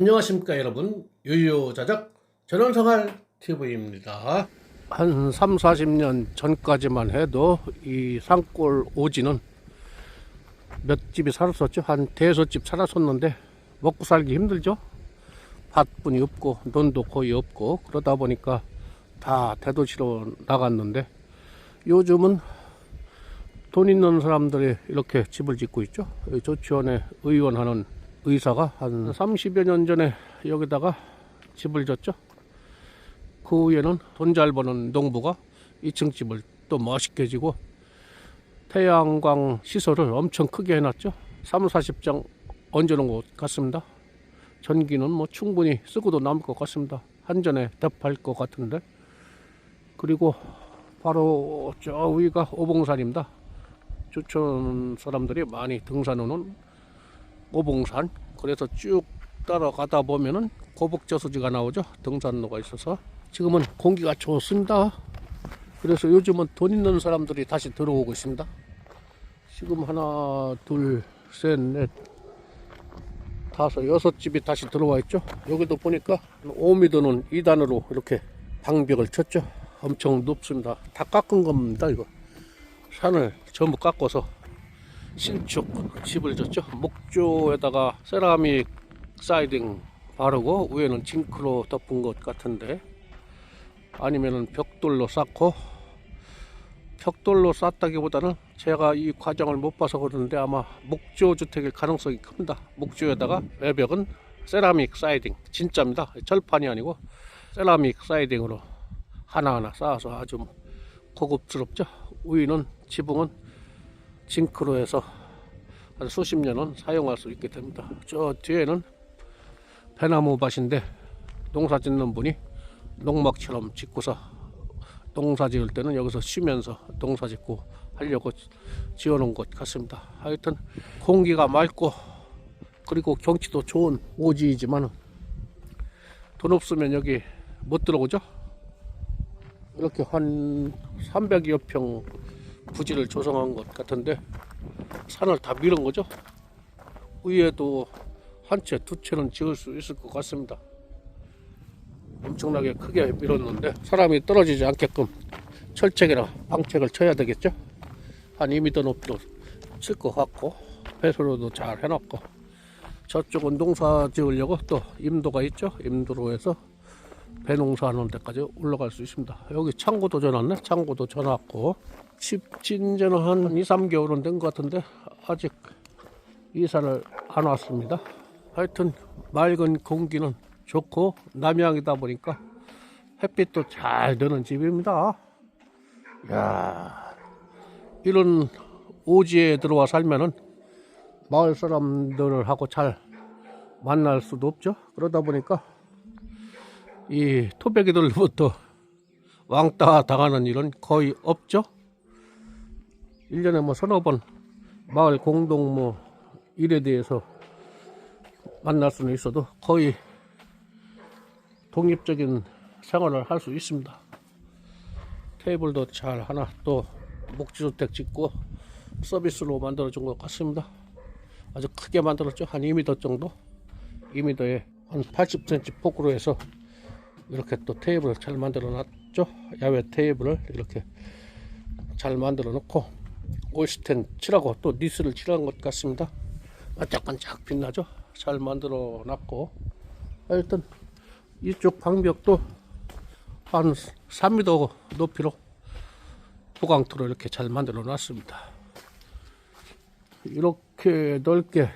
안녕하십니까 여러분. 유유자작 전원생활 TV입니다. 한 3, 40년 전까지만 해도 이 산골 오지는 몇 집이 살았었죠? 한 대여섯 집 살았었는데 먹고 살기 힘들죠? 밭분이 없고 논도 거의 없고 그러다 보니까 다 대도시로 나갔는데 요즘은 돈 있는 사람들이 이렇게 집을 짓고 있죠? 조치원에 의원하는 의사가 한 30여 년 전에 여기다가 집을 졌죠. 그 후에는 돈 잘 버는 농부가 2층 집을 또 멋있게 지고 태양광 시설을 엄청 크게 해놨죠. 3, 40장 얹어놓은 것 같습니다. 전기는 뭐 충분히 쓰고도 남을 것 같습니다. 한전에 대파할 것 같은데. 그리고 바로 저 위가 오봉산입니다. 주천 사람들이 많이 등산하는 오봉산. 그래서 쭉 따라가다 보면은 고복저수지가 나오죠. 등산로가 있어서. 지금은 공기가 좋습니다. 그래서 요즘은 돈 있는 사람들이 다시 들어오고 있습니다. 지금 하나 둘셋넷 다섯 여섯 집이 다시 들어와 있죠. 여기도 보니까 5m는 2단으로 이렇게 방벽을 쳤죠. 엄청 높습니다. 다 깎은 겁니다 이거. 산을 전부 깎아서 신축 집을 졌죠. 목조에다가 세라믹 사이딩 바르고 위에는 징크로 덮은 것 같은데 아니면은 벽돌로 쌓고 벽돌로 쌓다기보다는 제가 이 과정을 못 봐서 그러는데 아마 목조 주택일 가능성이 큽니다. 목조에다가 외벽은 세라믹 사이딩 진짜입니다. 철판이 아니고 세라믹 사이딩으로 하나하나 쌓아서 아주 고급스럽죠. 위는 지붕은 징크로 해서 한 수십 년은 사용할 수 있게 됩니다. 저 뒤에는 배나무 밭인데 농사 짓는 분이 농막처럼 짓고서 농사 지을 때는 여기서 쉬면서 농사 짓고 하려고 지어놓은 것 같습니다. 하여튼 공기가 맑고 그리고 경치도 좋은 오지이지만 돈 없으면 여기 못 들어오죠. 이렇게 한 300여 평 부지를 조성한 것 같은데 산을 다 밀은 거죠. 위에도 한 채, 두 채는 지을 수 있을 것 같습니다. 엄청나게 크게 밀었는데 사람이 떨어지지 않게끔 철책이나 방책을 쳐야 되겠죠. 한 2m 높이로 칠 것 같고 배수로도 잘 해놨고 저쪽은 농사 지으려고 또 임도가 있죠. 임도로 해서 배 농사하는 데까지 올라갈 수 있습니다. 여기 창고도 전놨네. 창고도 전놨고 집진제는 한 2, 3개월은 된 것 같은데 아직 이사를 안 왔습니다. 하여튼 맑은 공기는 좋고 남양이다 보니까 햇빛도 잘 드는 집입니다. 야 이런 오지에 들어와 살면은 마을 사람들하고 잘 만날 수도 없죠. 그러다 보니까 이 토백이들부터 왕따 당하는 일은 거의 없죠. 1년에 뭐 서너 번 마을 공동 뭐 일에 대해서 만날 수는 있어도 거의 독립적인 생활을 할 수 있습니다. 테이블도 잘 하나 또 목지주택 짓고 서비스로 만들어 준 것 같습니다. 아주 크게 만들었죠. 한 2m 정도. 2m에 한 80cm 폭으로 해서 이렇게 또 테이블을 잘 만들어 놨죠. 야외 테이블을 이렇게 잘 만들어 놓고 올스텐 칠하고 또 니스를 칠한 것 같습니다. 반짝반짝 빛나죠? 잘 만들어 놨고 하여튼 이쪽 방벽도 한 3m 높이로 보강토로 이렇게 잘 만들어 놨습니다. 이렇게 넓게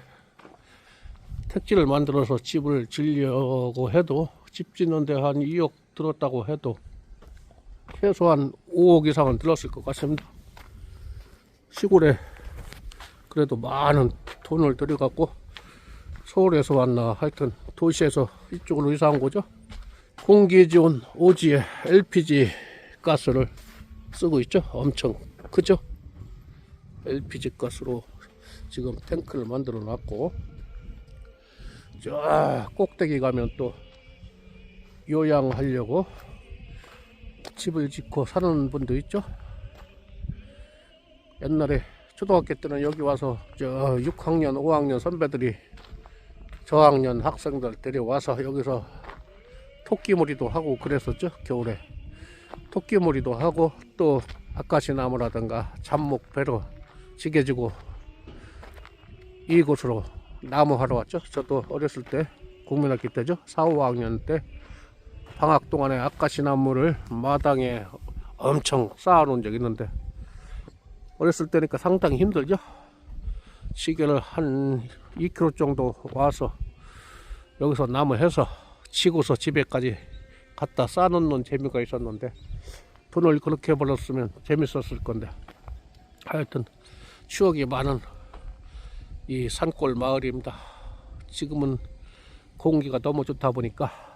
택지를 만들어서 집을 지려고 해도 집 짓는데 한 2억 들었다고 해도 최소한 5억 이상은 들었을 것 같습니다. 시골에 그래도 많은 돈을 들여갖고 서울에서 왔나 하여튼 도시에서 이쪽으로 이사한 거죠. 공기지온 오지에 LPG 가스를 쓰고 있죠. 엄청 크죠. LPG 가스로 지금 탱크를 만들어 놨고 저 꼭대기 가면 또 요양하려고 집을 짓고 사는 분도 있죠. 옛날에 초등학교 때는 여기 와서 저 6학년, 5학년 선배들이 저학년 학생들 데려와서 여기서 토끼몰이도 하고 그랬었죠 겨울에. 토끼몰이도 하고 또 아까시 나무라든가 잡목 배로 지게지고 이곳으로 나무 하러 왔죠. 저도 어렸을 때 국민학교 때죠. 4, 5학년 때 방학 동안에 아까시 나무를 마당에 엄청 쌓아 놓은 적이 있는데 어렸을 때니까 상당히 힘들죠 시계를 한 2km 정도 와서 여기서 나무 해서 치고서 집에까지 갖다 쌓아놓는 재미가 있었는데 돈을 그렇게 벌었으면 재밌었을 건데 하여튼 추억이 많은 이 산골 마을입니다. 지금은 공기가 너무 좋다 보니까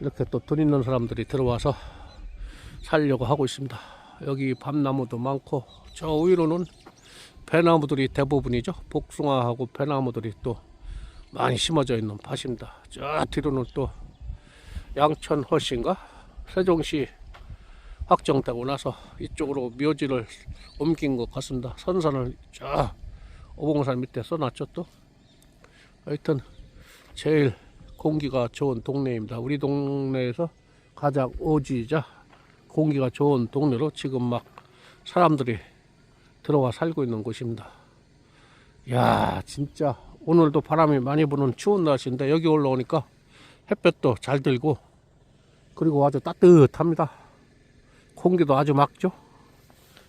이렇게 또 돈 있는 사람들이 들어와서 살려고 하고 있습니다. 여기 밤나무도 많고 저 위로는 배나무들이 대부분이죠. 복숭아하고 배나무들이 또 많이 심어져 있는 밭입니다. 저 뒤로는 또 양천 허씨인가 세종시 확정되고 나서 이쪽으로 묘지를 옮긴 것 같습니다. 선산을 저 오봉산 밑에 써놨죠 또. 하여튼 제일 공기가 좋은 동네입니다. 우리 동네에서 가장 오지자 공기가 좋은 동네로 지금 막 사람들이 들어와 살고 있는 곳입니다. 야 진짜 오늘도 바람이 많이 부는 추운 날씨인데 여기 올라오니까 햇볕도 잘 들고 그리고 아주 따뜻합니다. 공기도 아주 맑죠.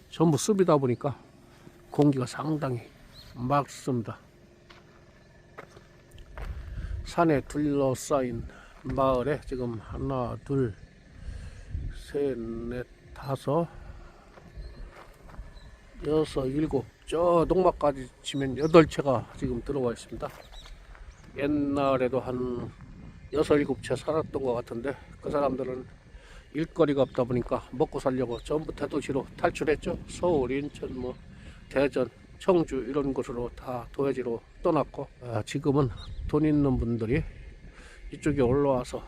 전부 습이다 보니까 공기가 상당히 맑습니다. 산에 둘러싸인 마을에 지금 하나, 둘, 셋, 넷, 다섯, 여섯, 일곱, 저 농막까지 치면 여덟 채가 지금 들어와 있습니다. 옛날에도 한 여섯, 일곱 채 살았던 것 같은데 그 사람들은 일거리가 없다 보니까 먹고 살려고 전부 대도시로 탈출했죠. 서울, 인천, 뭐 대전, 청주 이런 곳으로 다 도해지로 떠났고 아, 지금은 돈 있는 분들이 이쪽에 올라와서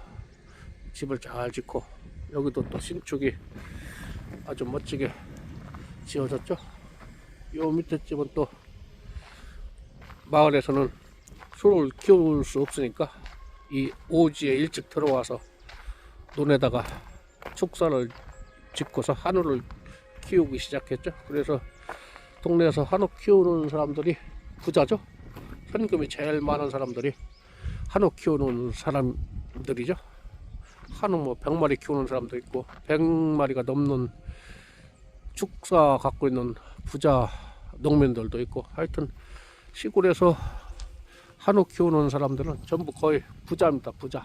집을 잘 짓고 여기도 또 신축이 아주 멋지게 지어졌죠. 요 밑에 집은 또 마을에서는 소를 키울 수 없으니까 이 오지에 일찍 들어와서 논에다가 축사를 짓고서 한우를 키우기 시작했죠. 그래서 동네에서 한우 키우는 사람들이 부자죠. 현금이 제일 많은 사람들이 한우 키우는 사람들이죠. 한우 뭐 100마리 키우는 사람도 있고 100마리가 넘는 축사 갖고 있는 부자 농민들도 있고 하여튼 시골에서 한우 키우는 사람들은 전부 거의 부자입니다. 부자.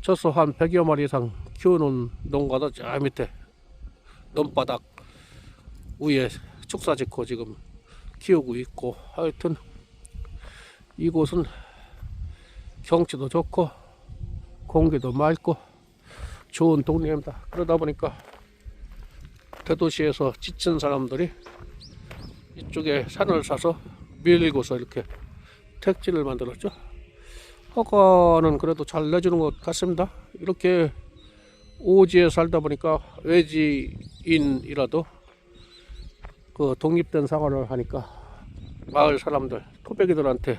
젖소 한 100여 마리 이상 키우는 농가도 저 밑에 논바닥 위에 축사 짓고 지금 키우고 있고 하여튼 이곳은 경치도 좋고 공기도 맑고 좋은 동네입니다. 그러다 보니까 대도시에서 지친 사람들이 이쪽에 산을 사서 밀고서 이렇게 택지를 만들었죠. 허가는 그래도 잘 내주는 것 같습니다. 이렇게 오지에 살다 보니까 외지인이라도 그 독립된 생활을 하니까 마을 사람들, 토백이들한테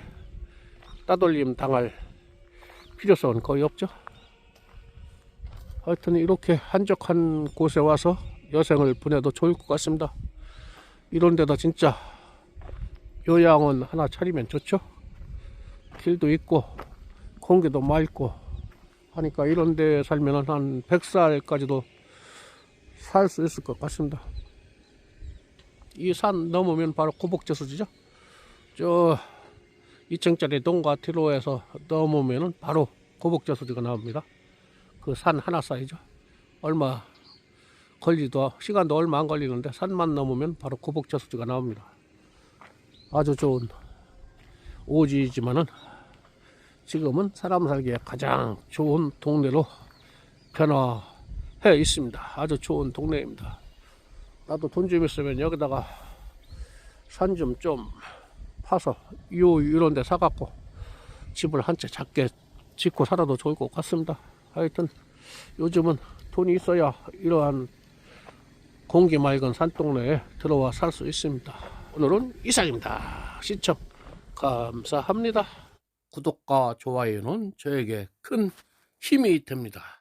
따돌림 당할 필요성은 거의 없죠. 하여튼 이렇게 한적한 곳에 와서 여생을 보내도 좋을 것 같습니다. 이런 데다 진짜 요양원 하나 차리면 좋죠. 길도 있고 공기도 맑고 하니까 이런 데 살면 한 100살까지도 살 수 있을 것 같습니다. 이 산 넘으면 바로 고복저수지죠. 저 2층짜리 동과 티로에서 넘으면 바로 고복저수지가 나옵니다. 그 산 하나 사이죠. 얼마 걸리도 시간도 얼마 안 걸리는데 산만 넘으면 바로 고복저수지가 나옵니다. 아주 좋은 오지이지만은 지금은 사람 살기에 가장 좋은 동네로 변화해 있습니다. 아주 좋은 동네입니다. 나도 돈 좀 있으면 여기다가 산좀좀 파서 요 이런 데 사갖고 집을 한 채 작게 짓고 살아도 좋을 것 같습니다. 하여튼 요즘은 돈이 있어야 이러한 공기 맑은 산동네에 들어와 살 수 있습니다. 오늘은 이상입니다. 시청 감사합니다. 구독과 좋아요는 저에게 큰 힘이 됩니다.